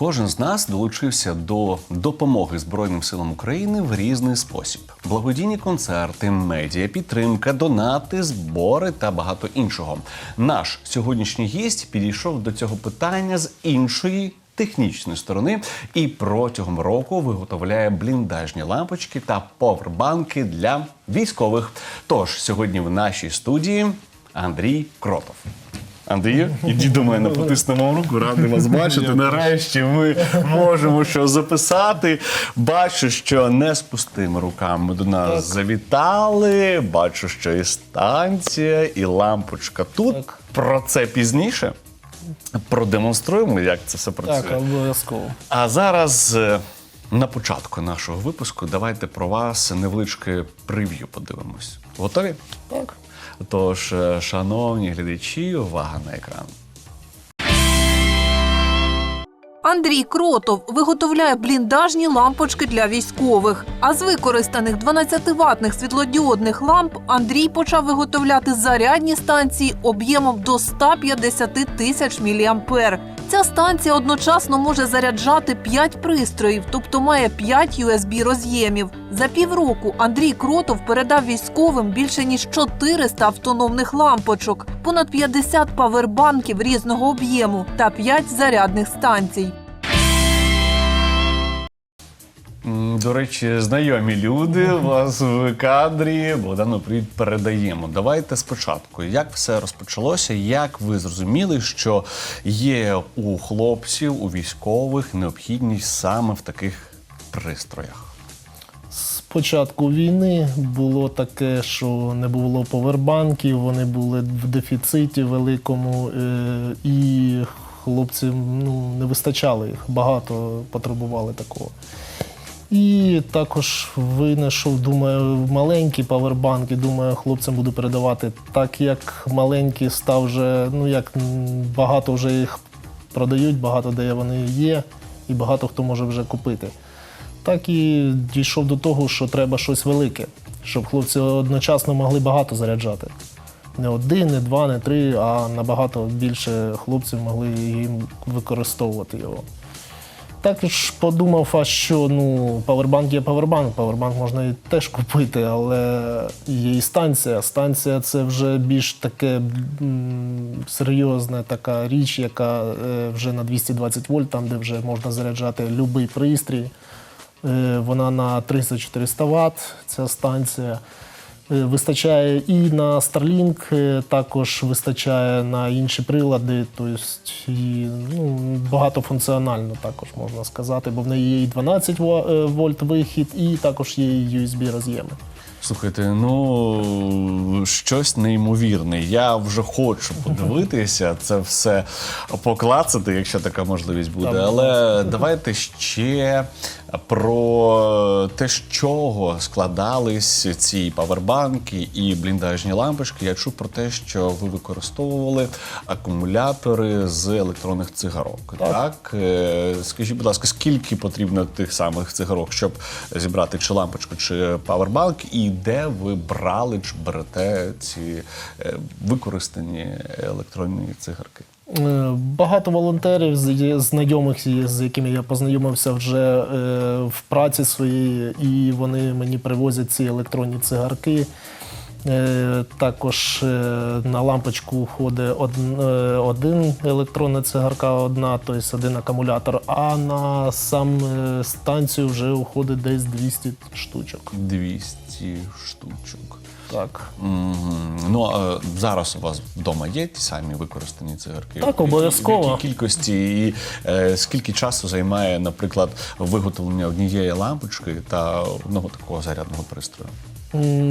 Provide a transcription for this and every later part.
Кожен з нас долучився до допомоги Збройним силам України в різний спосіб: благодійні концерти, медіа, підтримка, донати, збори та багато іншого. Наш сьогоднішній гість підійшов до цього питання з іншої. Технічної сторони і протягом року виготовляє бліндажні лампочки та повербанки для військових. Тож сьогодні в нашій студії Андрій Кротов. Андрію, іди до мене, потиснемо вам руку, радий вас бачити. Нарешті ми можемо що записати. Бачу, що не з пустими руками до нас завітали. Бачу, що і станція, і лампочка тут. Про це пізніше. Продемонструємо, як це все працює. Так, обов'язково. А зараз е, на початку нашого випуску давайте про вас невеличке прев'ю подивимось. Готові? Так. Тож, е, шановні глядачі, увага на екран. Андрій Кротов виготовляє бліндажні лампочки для військових. А з використаних 12-ваттних світлодіодних ламп Андрій почав виготовляти зарядні станції об'ємом до 150 тисяч міліампер. Ця станція одночасно може заряджати 5 пристроїв, тобто має 5 USB роз'ємів. За півроку Андрій Кротов передав військовим більше ніж 400 автономних лампочок, понад 50 павербанків різного об'єму та 5 зарядних станцій. До речі, знайомі люди у вас в кадрі. Богдану привіт передаємо. Давайте спочатку. Як все розпочалося? Як ви зрозуміли, що є у хлопців, у військових необхідність саме в таких пристроях? З початку війни було таке, що не було повербанків, вони були в дефіциті великому, е, і хлопцям ну, не вистачало їх. Багато потребували такого. І також винайшов, думаю, маленькі павербанки. Думаю, хлопцям буду передавати. Так як маленькі став вже, ну як багато вже їх продають, багато де вони є, і багато хто може вже купити. Так і дійшов до того, що треба щось велике, щоб хлопці одночасно могли багато заряджати. Не один, не два, не три, а набагато більше хлопців могли їм використовувати його. Також подумав, а що ну, павербанк є павербанк, павербанк можна і теж купити, але є і станція. Станція це вже більш таке серйозна така річ, яка е, вже на 220 вольт, там де вже можна заряджати будь-який пристрій. Е, Вона на 300-400 Вт, ця станція. Е, Вистачає і на Starlink, е, також вистачає на інші прилади, тобто і, ну, багатофункціонально також можна сказати, бо в неї є і 12 е, вольт вихід, і також є і USB роз'єми. Слухайте, ну щось неймовірне. Я вже хочу подивитися це все поклацати, якщо така можливість буде. Але давайте ще про те, з чого складались ці павербанки і бліндажні лампочки. Я чув про те, що ви використовували акумулятори з електронних цигарок. Так, Так. Е, скажіть, будь ласка, скільки потрібно тих самих цигарок, щоб зібрати чи лампочку, чи павербанк, і де ви брали чи берете ці е, використані електронні цигарки? Е, Багато волонтерів, знайомих, з якими я познайомився вже е, в праці своїй, і вони мені привозять ці електронні цигарки. Е, Також е, на лампочку входить один, один електронна цигарка, одна, тобто один акумулятор, а на сам е, станцію вже уходить десь 200 штучок. 200 штучок. Так. Мгм. Ну а зараз у вас вдома є ті самі використані цигарки? Так, обов'язково. В якій кількості і е, скільки часу займає, наприклад, виготовлення однієї лампочки та одного такого зарядного пристрою?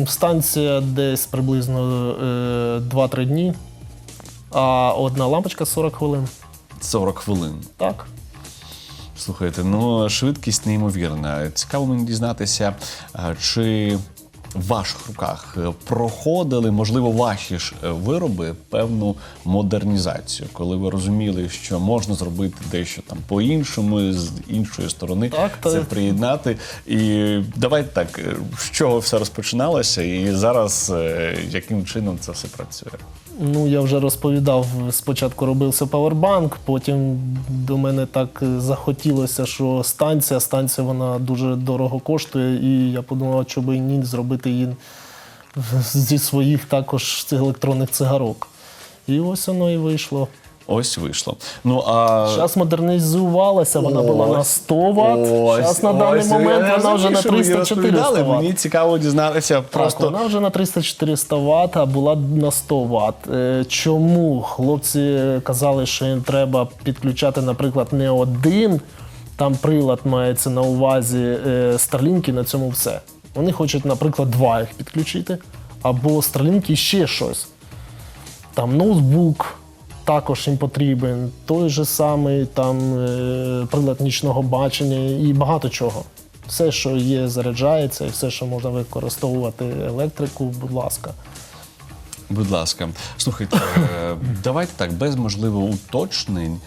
Станція десь приблизно е, 2-3 дні, а одна лампочка 40 хвилин. 40 хвилин. Так. Слухайте, ну швидкість неймовірна. Цікаво мені дізнатися, е, чи в ваших руках е, проходили, можливо, ваші ж е, вироби певну модернізацію, коли ви розуміли, що можна зробити дещо там по-іншому, з іншої сторони Так, це це приєднати. І давайте так, е, з чого все розпочиналося, і зараз яким чином це все працює. Ну, я вже розповідав, спочатку робився павербанк, потім до мене так е, захотілося, що станція, станція вона дуже дорого коштує, і я подумав, що би ні зробити її зі своїх також цих електронних цигарок. І ось воно і вийшло. Ось вийшло. Ну а Зараз модернізувалася, вона була на 100 Вт. Зараз на даний момент вона вже на 300-400 Вт. Мені цікаво дізнатися Так, просто. вона вже на 300-400 Вт, а була на 100 Вт. Е, Чому хлопці казали, що їм треба підключати, наприклад, не один, там прилад мається на увазі е, Starlink, і на цьому все. Вони хочуть, наприклад, два їх підключити, або Starlink і ще щось. Там ноутбук також їм потрібен, той же самий там е, прилад нічного бачення і багато чого. Все, що є, заряджається, і все, що можна використовувати електрику, будь ласка. Будь ласка, слухайте, е, давайте так, без можливо уточнень,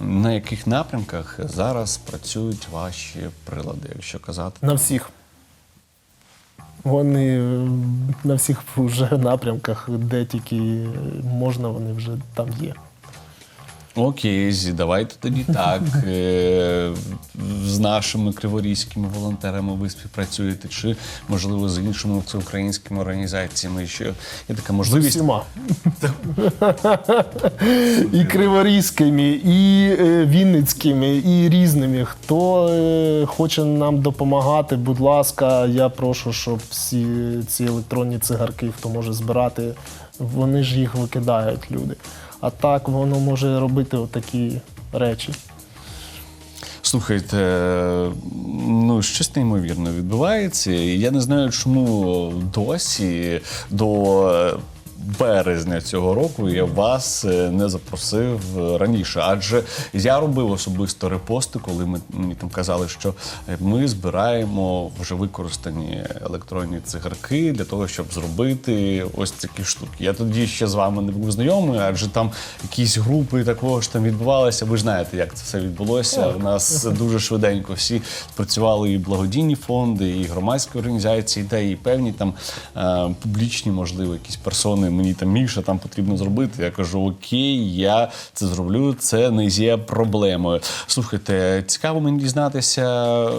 на яких напрямках зараз працюють ваші прилади, якщо казати. На всіх. Вони на всіх вже напрямках, де тільки можна, вони вже там є. Окей, зі- давайте тоді так. Е, З нашими криворізькими волонтерами ви співпрацюєте, чи можливо з іншими всеукраїнськими організаціями, що є така можливість. Всіма. і криворізькими, і е, вінницькими, і різними. Хто е, хоче нам допомагати, будь ласка, я прошу, щоб всі ці електронні цигарки, хто може збирати, вони ж їх викидають люди. А так воно може робити отакі речі. Слухайте, ну щось неймовірно відбувається. Я не знаю, чому досі до березня цього року я вас е, не запросив раніше. Адже я робив особисто репости, коли ми мені там казали, що е, ми збираємо вже використані електронні цигарки для того, щоб зробити ось такі штуки. Я тоді ще з вами не був знайомий, адже там якісь групи такого ж там відбувалися. Ви ж знаєте, як це все відбулося. У нас дуже швиденько всі працювали і благодійні фонди, і громадські організації, та і певні там е, публічні, можливо, якісь персони. Мені там Міша там потрібно зробити. Я кажу: Окей, я це зроблю. Це не є проблемою. Слухайте, цікаво мені дізнатися. е,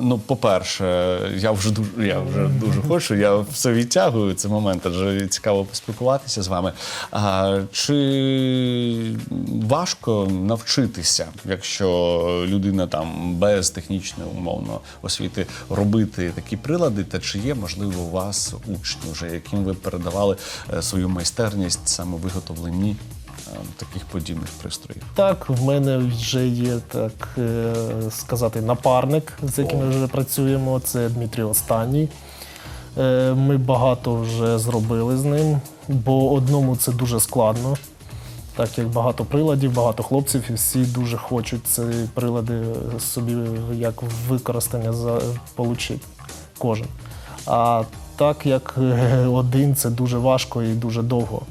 Ну, по-перше, я вже дуже я вже дуже хочу. Я все відтягую цей момент, адже цікаво поспілкуватися з вами. А, чи важко навчитися, якщо людина там без технічної умовно освіти робити такі прилади, та чи є можливо у вас учні, вже яким ви передавали е, свою майстерність саме виготовленні е, таких подібних пристроїв? Так, в мене вже є так е, сказати напарник, з яким ми вже працюємо. Це Дмитрій Останній. Е, Ми багато вже зробили з ним, бо одному це дуже складно. Так як багато приладів, багато хлопців, і всі дуже хочуть ці прилади собі як використання за отримати кожен. А так як е, один це дуже важко і дуже довго.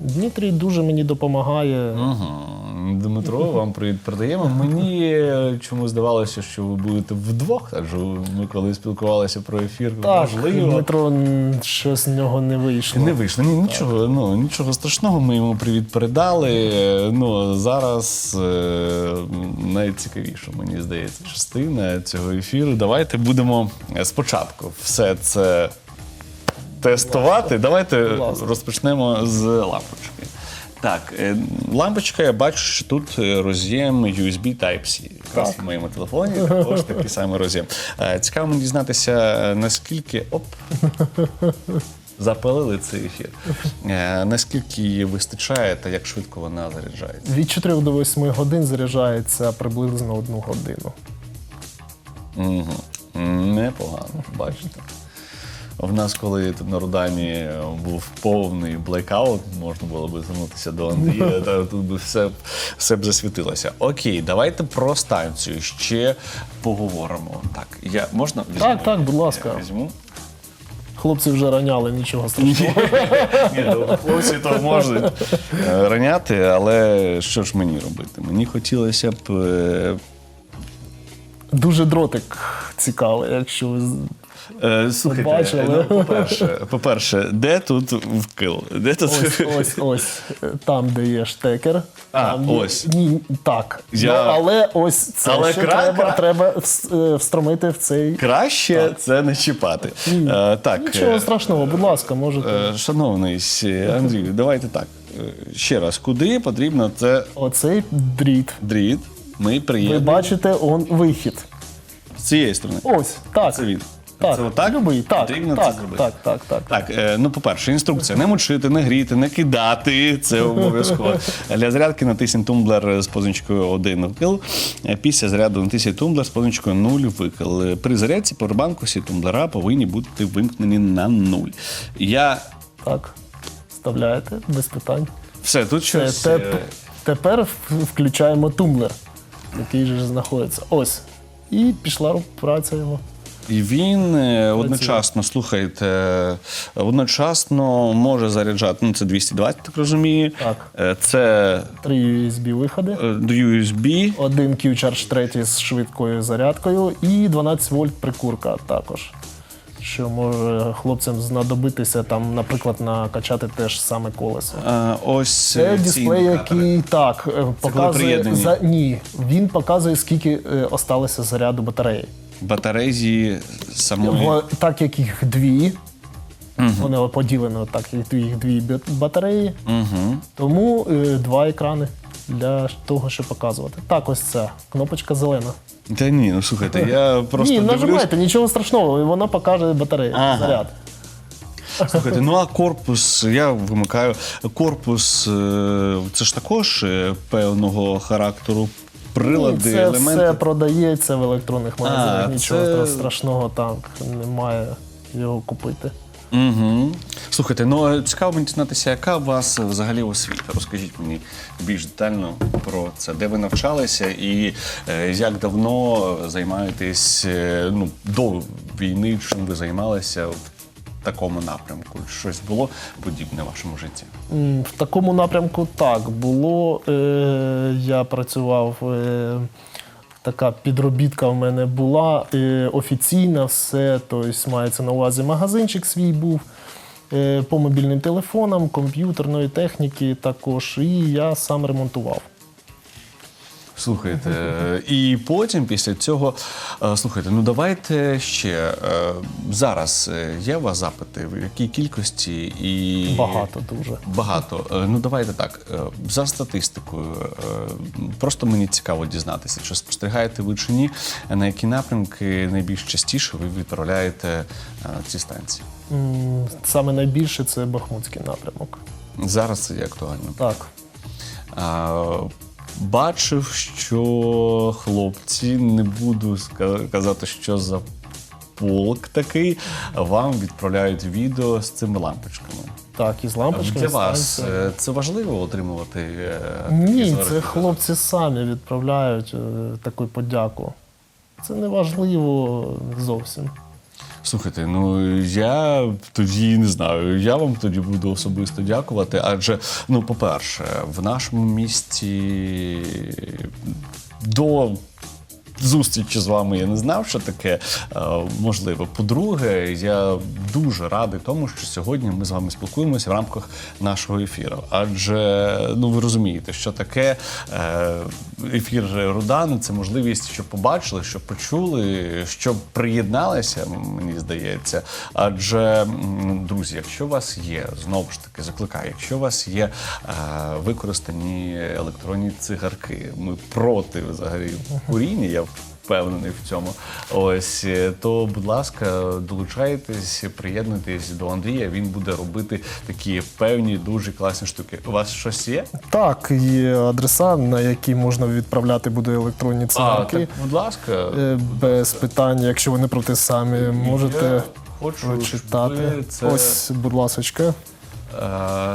Дмитрій дуже мені допомагає. Угу. Дмитро, вам привіт передаємо. Мені е, чому здавалося, що ви будете вдвох, адже ми коли спілкувалися про ефір, Так, можливо. Дмитро щось з нього не вийшло. Не вийшло. Ні, нічого, ну нічого страшного. Ми йому привіт передали. Ну зараз е, найцікавіша, мені здається, частина цього ефіру. Давайте будемо спочатку все це тестувати. Давайте розпочнемо з лампочки. Так, е, лампочка, я бачу, що тут е, роз'єм USB Type-C. Якраз в моєму телефоні також такий самий роз'єм. Е, Цікаво мені дізнатися, наскільки оп, запалили цей ефір. Е, Наскільки її вистачає та як швидко вона заряджається? Від 4 до 8 годин заряджається приблизно одну годину. Угу. Непогано, бачите. В нас, коли тут на Рудані був повний блекаут, можна було би звернутися до Андрія, та тут би все, все б засвітилося. Окей, давайте про станцію ще поговоримо. Так, я можна візьму? Так, так, будь ласка. Я візьму. хлопці вже раняли, нічого страшного. Ні, ну, хлопці то можуть е, раняти, але що ж мені робити? Мені хотілося б. е, Дуже дротик цікавий, якщо ви. з- е, Слухайте, ну, по-перше, по-перше, де тут вкил? Де тут Ось, ось, ось. Там, де є штекер. А, там є- ось. Ні, так. Я- Ну, але ось це Але ще кра- треба, кра- треба вс- е, встромити в цей. краще це не чіпати. Е, Так, Нічого е, страшного, будь ласка, можете. е, шановний е, Андрію, давайте так. Е, Ще раз, куди потрібно це Оцей дріт. дріт. Ми Ви бачите, он вихід. з цієї сторони. Ось, так. Це він. Так, Це отак? любий, так, Потрібно так, це зробити. так, так, так. Так, е, ну по-перше, інструкція: не мочити, не гріти, не кидати. Це обов'язково. Для зарядки натисніть тумблер з позначкою 1 вкил. Е, Після заряду натисніть тумблер з позначкою 0 викил. Е, При зарядці повербанку всі тумблера повинні бути вимкнені на 0. Я Так. Вставляєте без питань. все тут Це щось. теп- е, тепер включаємо тумблер, який же знаходиться. Ось. І пішла праця його. І він е, одночасно, слухайте, е, одночасно може заряджати. Ну, це 220, так розумію. Так. Е, Це Три USB виходи. USB. Один Q-Charge 3 з швидкою зарядкою і 12 вольт прикурка також. Що може хлопцям знадобитися там, наприклад, накачати те ж саме колесо. Е, Ось Це дисплей, який так показує за ні. Він показує, скільки осталося заряду батареї. Батарейзі самої. Бо так як їх дві, вони поділено так, як дві, їх дві бі- батареї, Угу. тому е, два екрани для того, щоб показувати. Так, ось ця кнопочка зелена. Та ні, ну слухайте, я просто Ні, дивлюсь. нажимайте, нічого страшного, вона покаже батарею, Ага. заряд. Слухайте, ну а корпус, я вимикаю. Корпус е, це ж також е, певного характеру прилади, Ні, це елементи. все продається в електронних магазинах, А, нічого це- страшного там немає його купити. Угу. Слухайте, ну е, цікаво мені дізнатися, яка у вас взагалі освіта? Розкажіть мені більш детально про це, де ви навчалися і е, як давно займаєтесь е, ну, до війни, чим ви займалися в такому напрямку? Щось було подібне в вашому житті? В такому напрямку так було. Е, я працював. Е, така підробітка в мене була е, офіційна, все. Тобто мається на увазі магазинчик свій був. Е, по мобільним телефонам, комп'ютерної техніки також. І я сам ремонтував. Слухайте, е, і потім після цього е, слухайте, ну давайте ще е, зараз є у вас запити, в якій кількості і Багато дуже. Багато. Ну давайте так. За статистикою, просто мені цікаво дізнатися, чи спостерігаєте ви чи ні, на які напрямки найбільш частіше ви відправляєте ці станції. Саме найбільше це Бахмутський напрямок. Зараз це є актуально. Так. А, Бачив, що хлопці, не буду казати, що за полк такий, вам відправляють відео з цими лампочками. Так, із лампочками. Для вас станція. е, це важливо отримувати? е, Ні, це хлопці самі відправляють е, таку подяку. Це не важливо зовсім. Слухайте, ну я тоді не знаю. Я вам тоді буду особисто дякувати. Адже, ну, по-перше, в нашому місті до зустрічі з вами я не знав, що таке е, можливо. По-друге, я дуже радий тому, що сьогодні ми з вами спілкуємося в рамках нашого ефіру. Адже ну ви розумієте, що таке е, ефір Рудани це можливість, щоб побачили, щоб почули, щоб приєдналися, мені здається. Адже, друзі, якщо у вас є, знову ж таки, закликаю, якщо у вас є е, використані електронні цигарки, ми проти взагалі куріння, я впевнений в цьому. Ось е, то, будь ласка, долучайтесь, приєднуйтесь до Андрія. Він буде робити такі певні дуже класні штуки. У вас щось є? Так, є адреса, на які можна відправляти буде електронні А, так, будь ласка, Е, Без питань, якщо ви не проти самі, можете я хочу щоб прочитати. це Ось, будь ласка, е,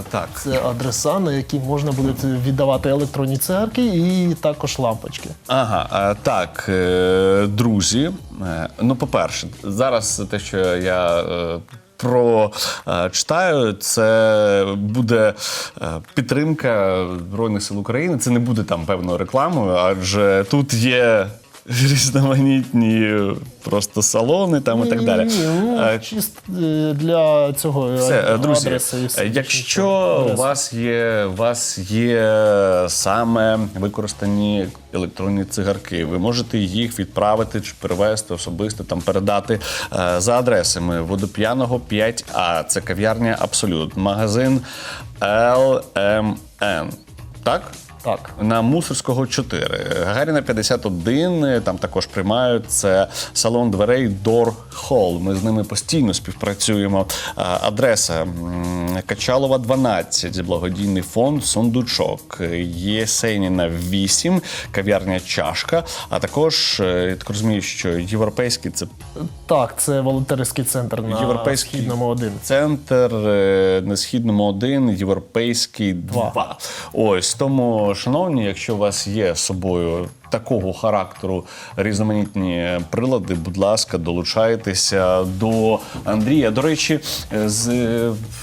так. це адреса, на які можна буде віддавати електронні цигарки і також лампочки. Ага, е, так, е, друзі. е, Ну, по-перше, зараз те, що я е, прочитаю, це буде е, підтримка Збройних сил України. Це не буде там певною рекламою, адже тут є. Різноманітні просто салони там і так далі. Ні, ну, Е, чисто е, для цього все, е, е, друзі, адреси все. якщо у вас є, у вас є саме використані електронні цигарки, ви можете їх відправити чи перевезти особисто, там передати за адресами Водоп'яного 5А. Це кав'ярня Абсолют, магазин LMN. Так? Так. На Мусорського 4. Гагаріна 51, там також приймають. Це салон дверей Door Hall. Ми з ними постійно співпрацюємо. Адреса Качалова 12, благодійний фонд Сундучок. Єсеніна 8, кав'ярня Чашка. А також, е, я так розумію, що європейський це Так, це волонтерський центр на Європейський східному один. Центр е, на східному один, європейський Два. два. Ось тому, шановні, якщо у вас є з собою такого характеру різноманітні прилади, будь ласка, долучайтеся до Андрія. До речі, з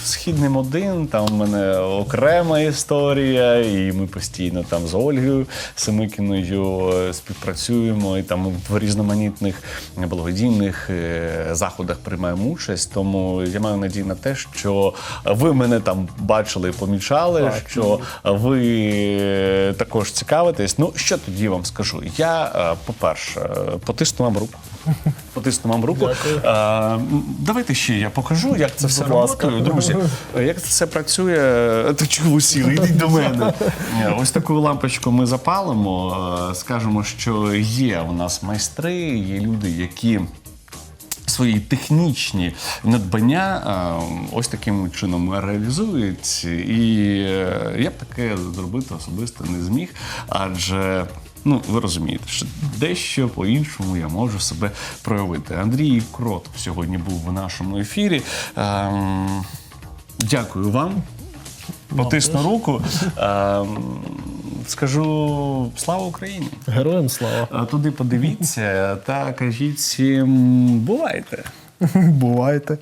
східним один там у мене окрема історія, і ми постійно там з Ольгою Семикіною е, співпрацюємо і там в різноманітних благодійних е, заходах приймаємо участь. Тому я маю надію на те, що ви мене там бачили і помічали, Так. що ви е, також цікавитесь. Ну що тоді вам скажу? Я, е, по-перше, е, потисну вам руку. Потисну вам руку. А, давайте ще я покажу, як це все працює. Друзі, як це все працює. Ти чого сіли? Йдіть до мене. Е, Ось таку лампочку ми запалимо. е, Скажемо, що є у нас майстри, є люди, які. Свої технічні надбання е, ось таким чином реалізують, і е, я б таке зробити особисто не зміг, адже ну ви розумієте, що дещо по-іншому я можу себе проявити. Андрій Кротов сьогодні був в нашому ефірі. Ем, Дякую вам. Потисну руку. Ем, Скажу слава Україні! Героям слава. А Туди подивіться та кажіть всім бувайте. Бувайте.